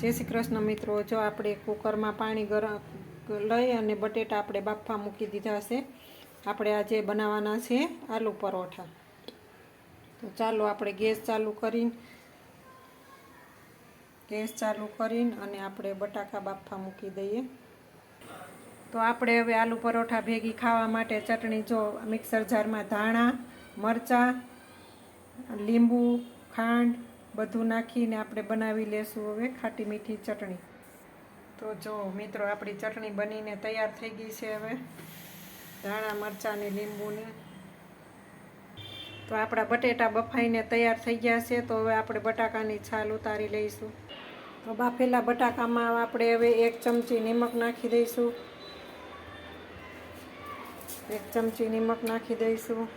જય શ્રી કૃષ્ણ મિત્રો. જો આપણે કુકરમાં પાણી ગરમ લઈ અને બટેટા આપણે બાફા મૂકી દીધા છે, આપણે આજે બનાવવાના છે આલુ પરોઠા. તો ચાલો આપણે ગેસ ચાલુ કરીને, ગેસ ચાલુ કરીને અને આપણે બટાકા બાફા મૂકી દઈએ. તો આપણે હવે આલુ પરોઠા ભેગી ખાવા માટે ચટણી જો મિક્સર જારમાં ધાણા, મરચાં, લીંબુ, ખાંડ બધું નાખીને આપણે બનાવી લેશું હવે ખાટી મીઠી ચટણી. તો જો મિત્રો, આપણી ચટણી બનીને તૈયાર થઈ ગઈ છે હવે. ધાણા, મરચાં ને લીંબુની. તો આપણા બટેટા બફાઈને તૈયાર થઈ ગયા છે, તો હવે આપણે બટાકાની છાલ ઉતારી લઈશું. તો બાફેલા બટાકામાં આપણે હવે એક ચમચી નિમક નાખી દઈશું. એક ચમચી નિમક નાખી દઈશું.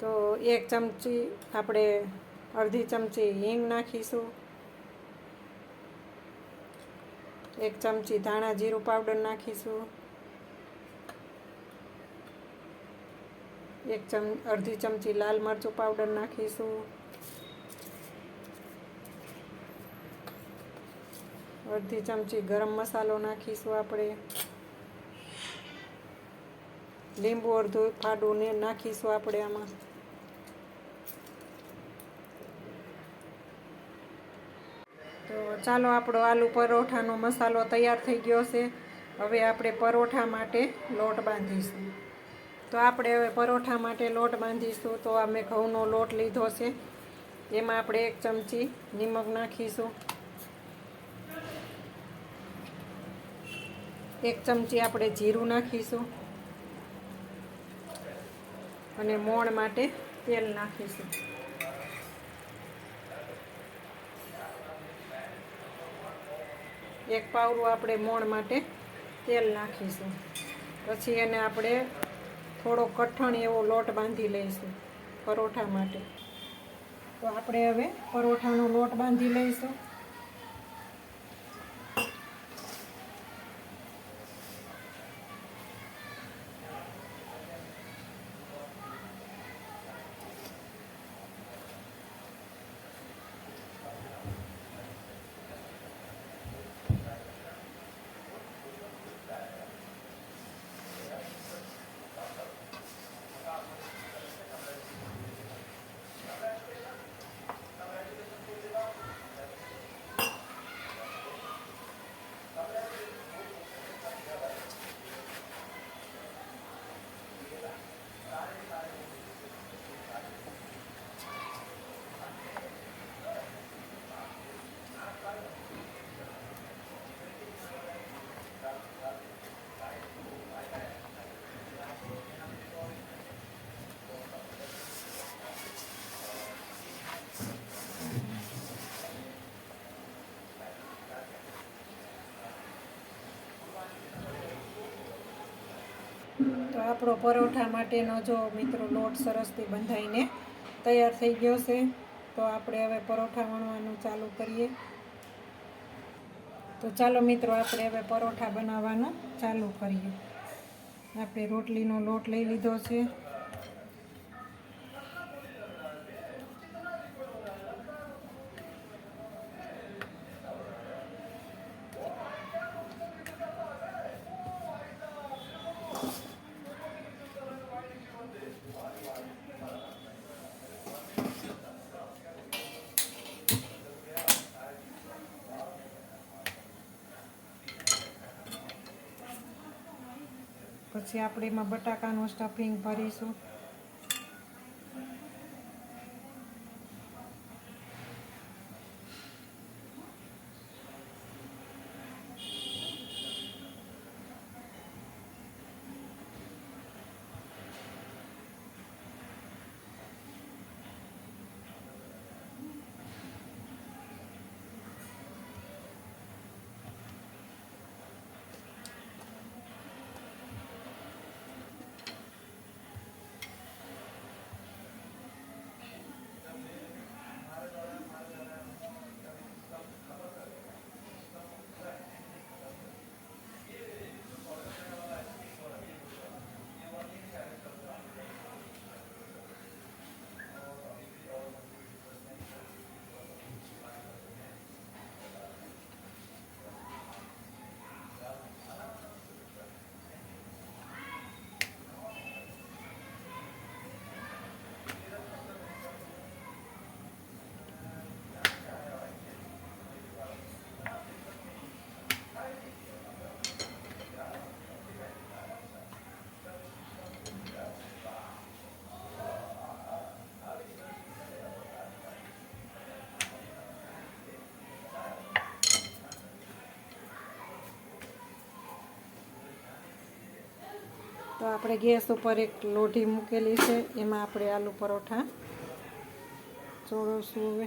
તો એક ચમચી આપણે અડધી ચમચી હિંગ નાખીશું. એક ચમચી ધાણા જીરું પાવડર નાખીશું. એક ચમ, અડધી ચમચી લાલ મરચું પાવડર નાખીશું. અડધી ચમચી ગરમ મસાલો નાખીશું આપણે. લીંબુ, અડધું ફાડું ને નાખીશું આપણે આમાં. તો ચાલો આપણો આલુ પરોઠાનો મસાલો તૈયાર થઈ ગયો છે. હવે આપણે પરોઠા માટે લોટ બાંધીશું. તો આપણે હવે પરોઠા માટે લોટ બાંધીશું તો અમે ઘઉંનો લોટ લીધો છે. એમાં આપણે એક ચમચી નિમક નાખીશું. એક ચમચી આપણે જીરું નાખીશું. અને મોણ માટે તેલ નાખીશું. એક પાવરું આપણે મોણ માટે તેલ નાખીશું. પછી એને આપણે થોડો કઠણ એવો લોટ બાંધી લઈશું પરોઠા માટે. તો આપણે હવે પરોઠાનો લોટ બાંધી લઈશું. તો આપણો પરોઠા માટેનો જો મિત્રો લોટ સરસથી બંધાઈને તૈયાર થઈ ગયો છે, તો આપણે હવે પરોઠા વણવાનું ચાલુ કરીએ. તો ચાલો મિત્રો, આપણે હવે પરોઠા બનાવવાનું ચાલુ કરીએ. આપણે રોટલીનો લોટ લઈ લીધો છે. પછી આપણે એમાં બટાકાનું સ્ટફિંગ ભરીશું. આપણે ગેસ ઉપર એક લોઢી મૂકેલી છે. એમાં આપણે આલુ પરોઠા ચોળવશું હવે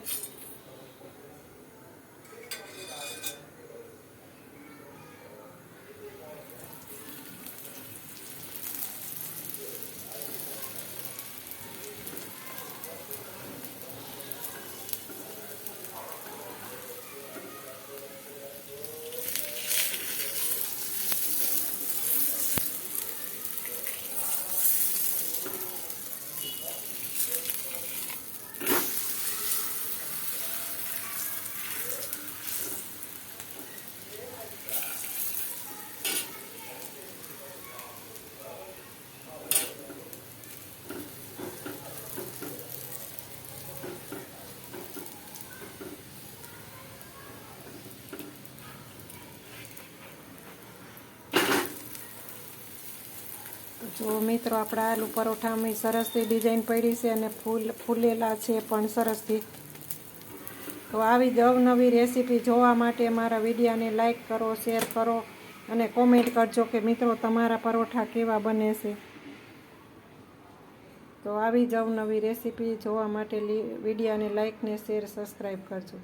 જો મિત્રો, આપણા આલુ પરોઠામાં સરસથી ડિઝાઇન પડી છે અને ફૂલ, ફૂલેલા છે પણ સરસથી. તો આવી જ અવનવી રેસીપી જોવા માટે મારા વિડીયાને લાઇક કરો શેર કરો અને કોમેન્ટ કરજો કે મિત્રો, તમારા પરોઠા કેવા બને છે. તો આવી જ અવનવી રેસીપી જોવા માટે વિડીયાને લાઇકને શેર સબસ્ક્રાઈબ કરજો.